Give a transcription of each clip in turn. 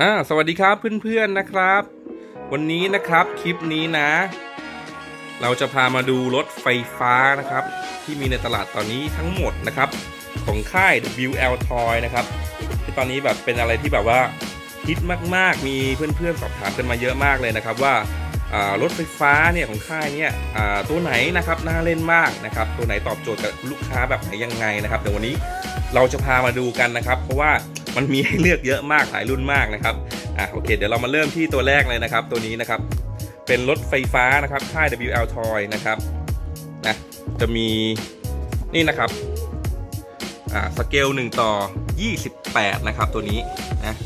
อ่าสวัสดีครับเพื่อนๆนะครับ วันนี้นะครับคลิปนี้นะ เราจะพามาดูรถไฟฟ้านะครับ ที่มีในตลาดตอนนี้ทั้งหมดนะครับ ของค่าย WL Toy นะครับที่ตอนนี้แบบเป็นอะไรที่แบบว่าฮิตมากๆ มีเพื่อนๆสอบถามกันมาเยอะมากเลยนะครับ ว่ารถไฟฟ้าเนี่ยของค่ายเนี่ยตัวไหนนะครับน่าเล่นมากนะครับ ตัวไหนตอบโจทย์กับลูกค้าแบบไหนยังไงนะครับเดี๋ยววันนี้ เราจะพามาดูกันนะครับ เพราะว่ามันมีให้เลือกเยอะมากหลายรุ่นมากนะครับอะโอเค เดี๋ยวเรามาเริ่มที่ตัวแรกเลยนะครับ ตัวนี้นะครับ เป็นรถไฟฟ้านะครับค่าย WL Toy นะครับนะจะมีนี่นะครับอ่าสเกล1ต่อ 28 นะครับ ตัวนี้นะ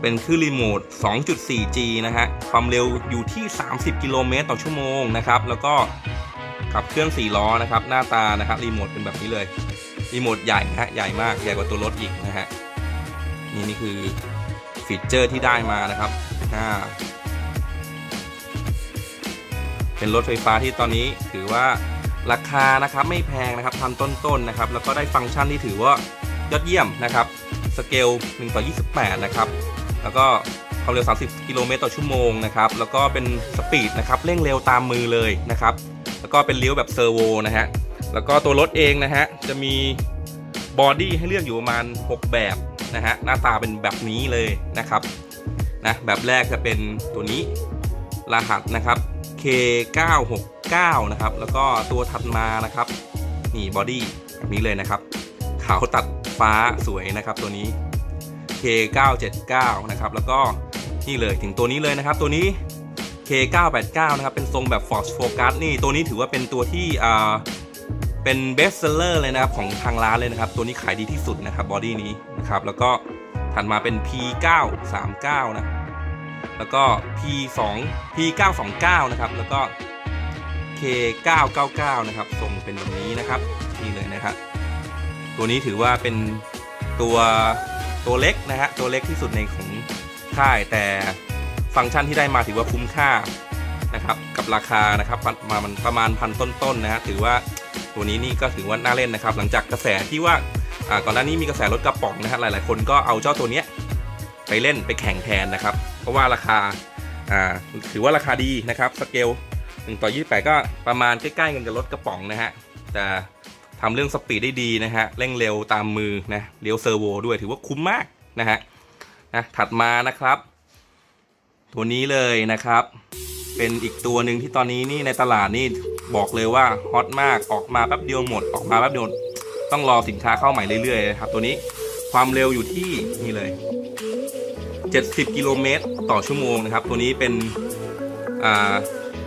เป็นคลื่นรีโมท 2.4G นะฮะ ความเร็วอยู่ที่ 30 กิโลเมตรต่อชั่วโมงนะครับ แล้วก็ขับเคลื่อน4ล้อนะครับ หน้าตานะครับ รีโมทเป็นแบบนี้เลย รีโมทใหญ่นะฮะใหญ่มากใหญ่กว่าตัวรถอีกนะฮะนี่นี่คือฟีเจอร์ที่ได้มานะครับอ่าเป็นรถไฟฟ้าที่ตอนนี้ถือว่าราคานะครับไม่แพงนะครับพันต้นๆนะครับ แล้วก็ได้ฟังก์ชันที่ถือว่ายอดเยี่ยมนะครับสเกล1ต่อ28 นะครับ แล้วก็ความเร็ว 30 กิโลเมตรต่อชั่วโมงนะครับ แล้วก็เป็นสปีดนะครับ เร่งเร็วตามมือเลยนะครับ แล้วก็เป็นเลี้ยวแบบเซอร์โวนะฮะ แล้วก็ตัวรถเองนะฮะ จะมีบอดี้ให้เลือกอยู่ประมาณ 6 แบบนะฮะ หน้าตาเป็นแบบนี้เลยนะครับนะแบบแรกจะเป็นตัวนี้รหัสนะครับ K969 นะครับ แล้วก็ตัวถัดมานะครับ นี่บอดี้แบบนี้เลยนะครับ ขาวตัดฟ้าสวยนะครับตัวนี้ K979 นะครับ แล้วก็นี่เลยถึงตัวนี้เลยนะครับ ตัวนี้ K989 นะครับ เป็นทรงแบบ Force Focus นี่ตัวนี้ถือว่าเป็นตัวที่อ่า เป็น best seller เลยนะครับของทางร้านเลยนะครับ ตัวนี้ขายดีที่สุดนะครับบอดี้นี้นะครับ แล้วก็ถัดมาเป็น P939 นะ แล้วก็ P2 P929 นะครับ แล้วก็ K999 นะครับทรงเป็นแบบนี้นะครับนี่เลยนะครับตัวนี้ถือว่าเป็นตัวตัวเล็กนะฮะตัวเล็กที่สุดในของค่ายแต่ฟังก์ชันที่ได้มาถือว่าคุ้มค่านะครับกับราคานะครับมามันประมาณพันต้นๆนะฮะถือว่า ตัวนี้นี่ก็ถือว่าน่าเล่นนะครับ หลังจากกระแสที่ว่าก่อนหน้านี้มีกระแสรถกระป๋องนะฮะหลาย ๆ คนก็เอาเจ้าตัวเนี้ยไปเล่นไปแข่งแทนนะครับ เพราะว่าราคาอ่าถือว่าราคาดีนะครับสเกล1ต่อ28 ก็ประมาณใกล้ๆกันกับรถกระป๋องนะฮะแต่ทำเรื่องสปีดได้ดีนะฮะเร่งเร็วตามมือนะเลี้ยวเซอร์โวด้วยถือว่าคุ้มมากนะฮะนะถัดมานะครับ ตัวนี้เลยนะครับ เป็นอีกตัวหนึ่งที่ตอนนี้นี่ในตลาดนี่ บอกเลยว่าฮอตมากออกมาแป๊บเดียวหมดออกมาแป๊บเดียวต้องรอสินค้าเข้าใหม่เรื่อยๆนะครับตัวนี้ความเร็วอยู่ที่นี่เลย 70 กิโลเมตรต่อชั่วโมงนะครับ ตัวนี้เป็น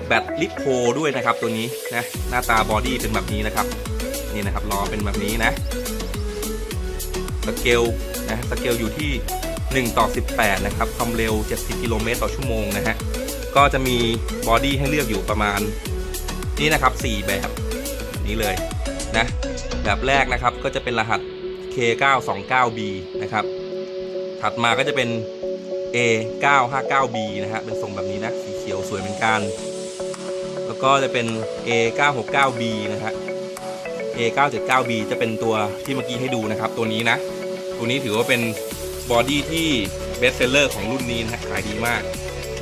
แบตลิโพด้วยนะครับตัวนี้นะหน้าตาบอดี้เป็นแบบนี้นะครับนี่นะครับล้อเป็นแบบนี้นะสเกลนะสเกลอยู่ที่ 1 ต่อ 18 นะครับความเร็ว 70 กิโลเมตรต่อชั่วโมงนะฮะก็จะมีบอดี้ให้เลือกอยู่ประมาณ นี่นะครับ 4 แบบนี้เลยนะแบบแรกนะครับก็จะเป็นรหัส K929B นะครับ ถัดมาก็จะเป็น A959B นะฮะเป็นทรงแบบนี้นะสีเขียวสวยเหมือนกัน แล้วก็จะเป็น A969B นะฮะ A979B จะเป็นตัวที่เมื่อกี้ให้ดูนะครับ ตัวนี้นะ ตัวนี้ถือว่าเป็นบอดี้ที่เบสเซลเลอร์ของรุ่นนี้นะขายดีมาก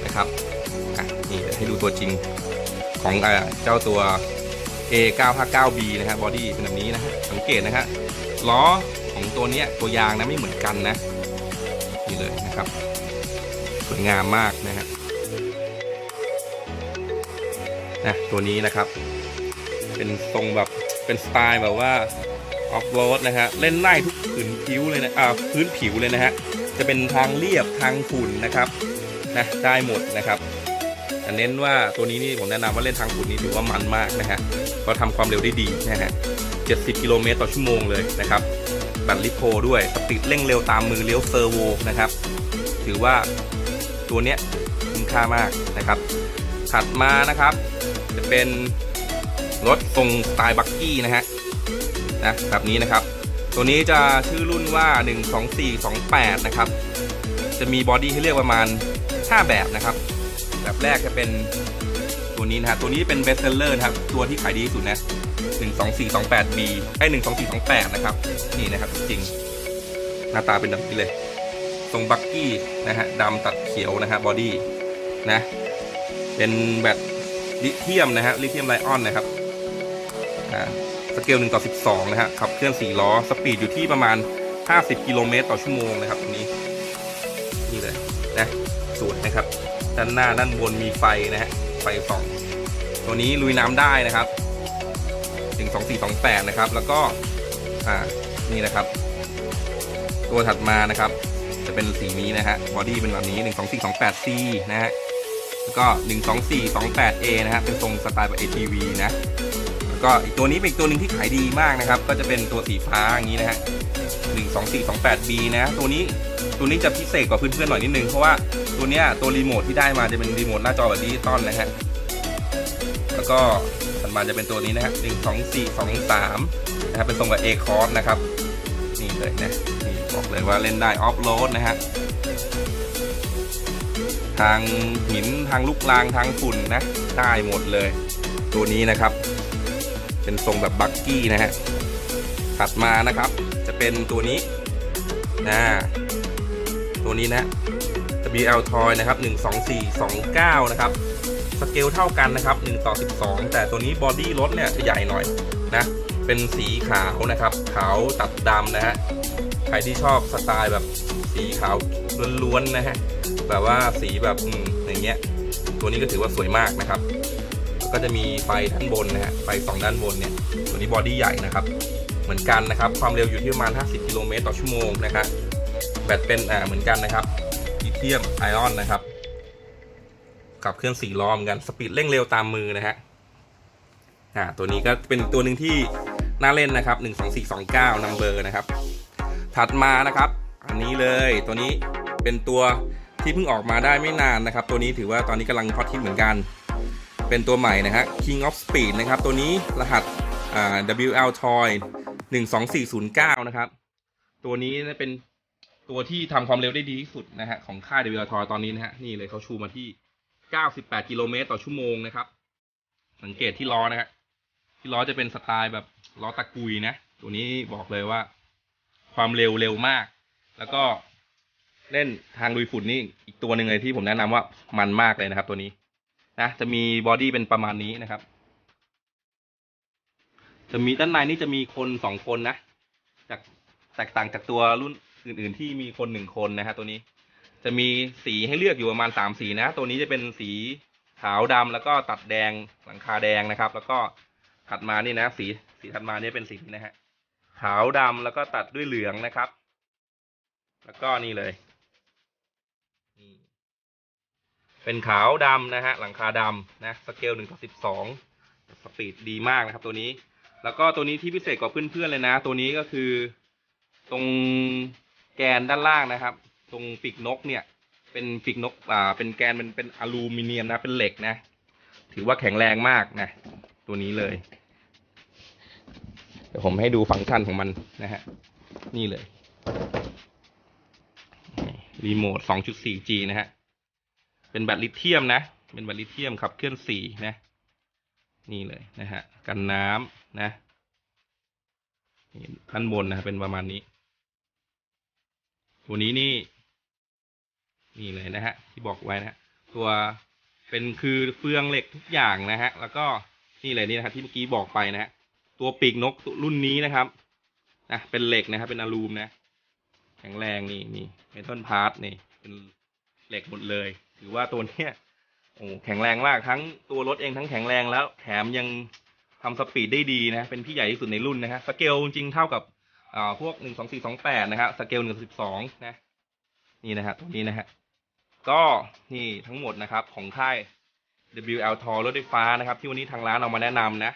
นะครับอะนี่เดี๋ยวให้ดูตัวจริง ของเจ้าตัว A959B นะฮะบอดี้เป็นแบบนี้นะฮะสังเกตนะฮะล้อของตัวนี้ตัวยางนะไม่เหมือนกันนะนี่เลยนะครับสวยงามมากนะฮะนะตัวนี้นะครับ เป็นทรงแบบเป็นสไตล์แบบว่าออฟโรดนะฮะเล่นไล่ทุกพื้นผิวเลยนะอ่าพื้นผิวเลยนะฮะจะเป็นทางเรียบทางฝุ่นนะครับนะได้หมดนะครับ เน้นว่าตัวนี้นี่ผมแนะนำว่าเล่นทางฝุ่นนี่ถือว่ามันมากนะฮะก็ทำความเร็วได้ดีนะฮะ 70 กิโลเมตรต่อชั่วโมงเลยนะครับบัตรลิโพด้วยสปีดเร่งเร็วตามมือเลี้ยวเซอร์โวนะครับ ถือว่าตัวเนี้ยคุ้มค่ามากนะครับ ถัดมานะครับ จะเป็นรถทรงสไตล์บักกี้นะฮะนะแบบนี้นะครับ ตัวนี้จะชื่อรุ่นว่า 12428 นะครับ จะมีบอดี้ให้เลือกประมาณ 5 แบบนะครับ แบบแรกจะเป็นตัวนี้นะฮะตัวนี้เป็นเบสเซลเลอร์นะครับ ตัวที่ขายดีที่สุดนะ 12428B ไอ้12428นะครับ นี่นะครับจริง หน้าตาเป็นแบบนี้เลย ทรงบักกี้นะฮะดำตัดเขียวนะฮะบอดี้นะ เป็นแบตลิเธียมนะฮะลิเธียมไลออนนะครับอ่าสเกล1ต่อ 12 นะฮะขับเคลื่อน 4 ล้อ สปีดอยู่ที่ประมาณ 50 กิโลเมตรต่อชั่วโมงนะครับตรงนี้ นี่เลยนะสวยนะครับ ด้านหน้าด้านบนมีไฟนะฮะไฟส่อง ตัวนี้ลุยน้ำได้นะครับ12428นะครับ แล้วก็อ่านี่นะครับ ตัวถัดมานะครับ จะเป็นสีนี้นะฮะบอดี้เป็นแบบนี้ 12428C นะฮะแล้วก็ 12428A นะฮะเป็นทรงสไตล์แบบ ATV นะแล้วก็อีกตัวนี้เป็นอีกตัวหนึ่งที่ขายดีมากนะครับ ก็จะเป็นตัวสีฟ้าอย่างนี้นะฮะ 12428B นะ ตัวนี้ ตัวนี้จะพิเศษกว่าเพื่อนๆหน่อยนิดนึง เพราะว่าตัวเนี้ยตัวรีโมทที่ได้มาจะเป็นรีโมทหน้าจอแบบดิจิตอลนะฮะ แล้วก็ถัดมาจะเป็นตัวนี้นะฮะ12423นะครับเป็นทรงแบบ A c o r s นะครับ นี่เลยนะนี่บอกเลยว่าเล่นได้ออฟโรดนะฮะทางหินทางลูกลางทางฝุ่นนะได้หมดเลย ตัวนี้นะครับ เป็นทรงแบบบักกี้นะฮะถัดมานะครับ จะเป็นตัวนี้นะ ตัวนี้นะ WL Toy นะครับ 12429 นะครับ สเกลเท่ากันนะครับ 1 ต่อ 12 แต่ตัวนี้บอดี้รถเนี่ยจะใหญ่หน่อยนะ เป็นสีขาวนะครับ ขาวตัดดำนะฮะ ใครที่ชอบสไตล์แบบสีขาวล้วนๆนะฮะ แบบว่าสีแบบอืมอย่างเงี้ย ตัวนี้ก็ถือว่าสวยมากนะครับ ก็จะมีไฟด้านบนนะฮะ ไฟสองด้านบนเนี่ย ตัวนี้บอดี้ใหญ่นะครับ เหมือนกันนะครับ ความเร็วอยู่ที่ประมาณ 50 กิโลเมตรต่อชั่วโมงนะครับ แบตเป็นอ่าเหมือนกันนะครับลิเธียมไอออนนะครับกับเครื่องสี่ล้อมกันสปีดเร่งเร็วตามมือนะฮะอ่าตัวนี้ก็เป็นอีกตัวหนึ่งที่น่าเล่นนะครับ12429นัมเบอร์นะครับ ถัดมานะครับ อันนี้เลยตัวนี้เป็นตัวที่เพิ่งออกมาได้ไม่นานนะครับ ตัวนี้ถือว่าตอนนี้กำลังฮอตฮิตเหมือนกัน เป็นตัวใหม่นะฮะ King of Speed นะครับ ตัวนี้รหัสอ่า WL Toy 12409 นะครับ ตัวนี้เป็น ตัวที่ทำความเร็วได้ดีที่สุดนะฮะของค่าย WL Toy ตอนนี้นะฮะนี่เลยเขาชูมาที่ 98 กิโลเมตรต่อชั่วโมงนะครับ สังเกตที่ล้อนะฮะที่ล้อจะเป็นสไตล์แบบล้อตะกุยนะ ตัวนี้บอกเลยว่า ความเร็วเร็วมาก แล้วก็เล่นทางลุยฝุ่นนี่อีกตัวหนึ่งเลยที่ผมแนะนำว่ามันมากเลยนะครับ ตัวนี้นะจะมีบอดี้เป็นประมาณนี้นะครับ จะมีด้านในนี่จะมีคนสองคนนะจากแตกต่างจากตัวรุ่น อื่น ๆ ที่มีคนหนึ่งคนนะฮะตัวนี้ จะมีสีให้เลือกอยู่ประมาณสามสีนะ ตัวนี้จะเป็นสีขาวดำแล้วก็ตัดแดงหลังคาแดงนะครับ แล้วก็ถัดมานี่นะ สีสีถัดมานี่เป็นสีนี้นะฮะขาวดำแล้วก็ตัดด้วยเหลืองนะครับ แล้วก็นี่เลยนี่เป็นขาวดำนะฮะหลังคาดำนะสเกลหนึ่งต่อสิบสองสปีดดีมากนะครับ ตัวนี้ แล้วก็ตัวนี้ที่พิเศษกว่าเพื่อนๆเลยนะ ตัวนี้ก็คือ ตรง แกนด้านล่างนะครับ ตรงปีกนกเนี่ย เป็นปีกนกอ่าเป็นแกนมันเป็นอลูมิเนียมนะเป็นเหล็กนะ ถือว่าแข็งแรงมากนะตัวนี้เลยเดี๋ยวผมให้ดูฟังก์ชันของมันนะฮะนี่เลยรีโมท 2.4G นะฮะ เป็นแบตลิเธียมนะ เป็นแบตลิเธียมขับเคลื่อนสี่นะ นี่เลยนะฮะ กันน้ำนะนี่ด้านบนนะเป็นประมาณนี้ ตัวนี้นี่ นี่เลยนะฮะ ที่บอกไว้นะฮะตัวเป็นคือเฟืองเหล็กทุกอย่างนะฮะ แล้วก็นี่เลยนี่นะฮะที่เมื่อกี้บอกไปนะฮะตัวปีกนกรุ่นนี้นะครับนะเป็นเหล็กนะครับเป็นอลูมนะแข็งแรงนี่นี่เมทัลพาร์ทนี่เป็นเหล็กหมดเลย ถือว่าตัวเนี้ยโอ้แข็งแรงมากทั้งตัวรถเองทั้งแข็งแรงแล้วแถมยังทำสปีดได้ดีนะ เป็นพี่ใหญ่ที่สุดในรุ่นนะฮะสเกลจริงเท่ากับ อ่าพวกหนึ่งสองสี่สองแปดนะครับสเกลหนึ่งสิบสองนะนี่นะฮะตัวนี้นะฮะก็นี่ทั้งหมดนะครับของค่าย WL t o รถไฟฟ้านะครับ ที่วันนี้ทางร้านเอามาแนะนำนะ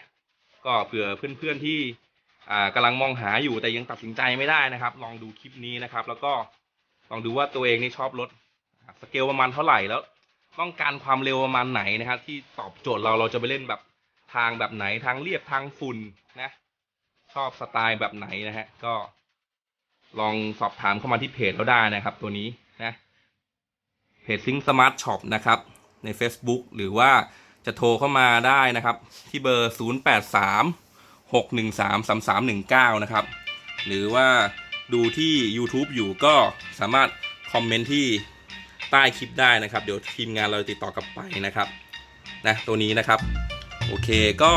ก็เผื่อเพื่อนๆที่อ่ากำลังมองหาอยู่แต่ยังตัดสินใจไม่ได้นะครับ ลองดูคลิปนี้นะครับ แล้วก็ลองดูว่าตัวเองนี่ชอบรถสเกลประมาณเท่าไหร่แล้ว ต้องการความเร็วประมาณไหนนะครับ ที่ตอบโจทย์เราเราจะไปเล่นแบบทางแบบไหนทางเรียบทางฝุ่นนะ ชอบสไตล์แบบไหนนะฮะ ก็ลองสอบถามเข้ามาที่เพจเราได้นะครับ ตัวนี้นะเพจซิงสมาร์ทช็อปนะครับ ใน Facebook หรือว่าจะโทรเข้ามาได้นะครับ ที่เบอร์ 083 613 3319 นะครับ หรือว่าดูที่ YouTube อยู่ก็สามารถคอมเมนต์ที่ใต้คลิปได้นะครับ เดี๋ยวทีมงานเราติดต่อกลับไปนะครับนะตัวนี้นะครับ โอเคก็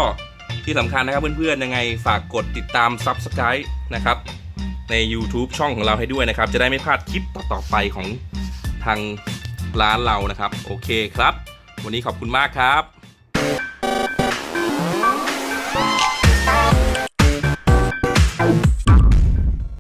ที่สำคัญนะครับเพื่อนๆยังไงฝากกดติดตาม Subscribe นะครับใน YouTube ช่องของเราให้ด้วยนะครับ จะได้ไม่พลาดคลิปต่อๆไปของทางร้านเรานะครับ โอเคครับ วันนี้ขอบคุณมากครับ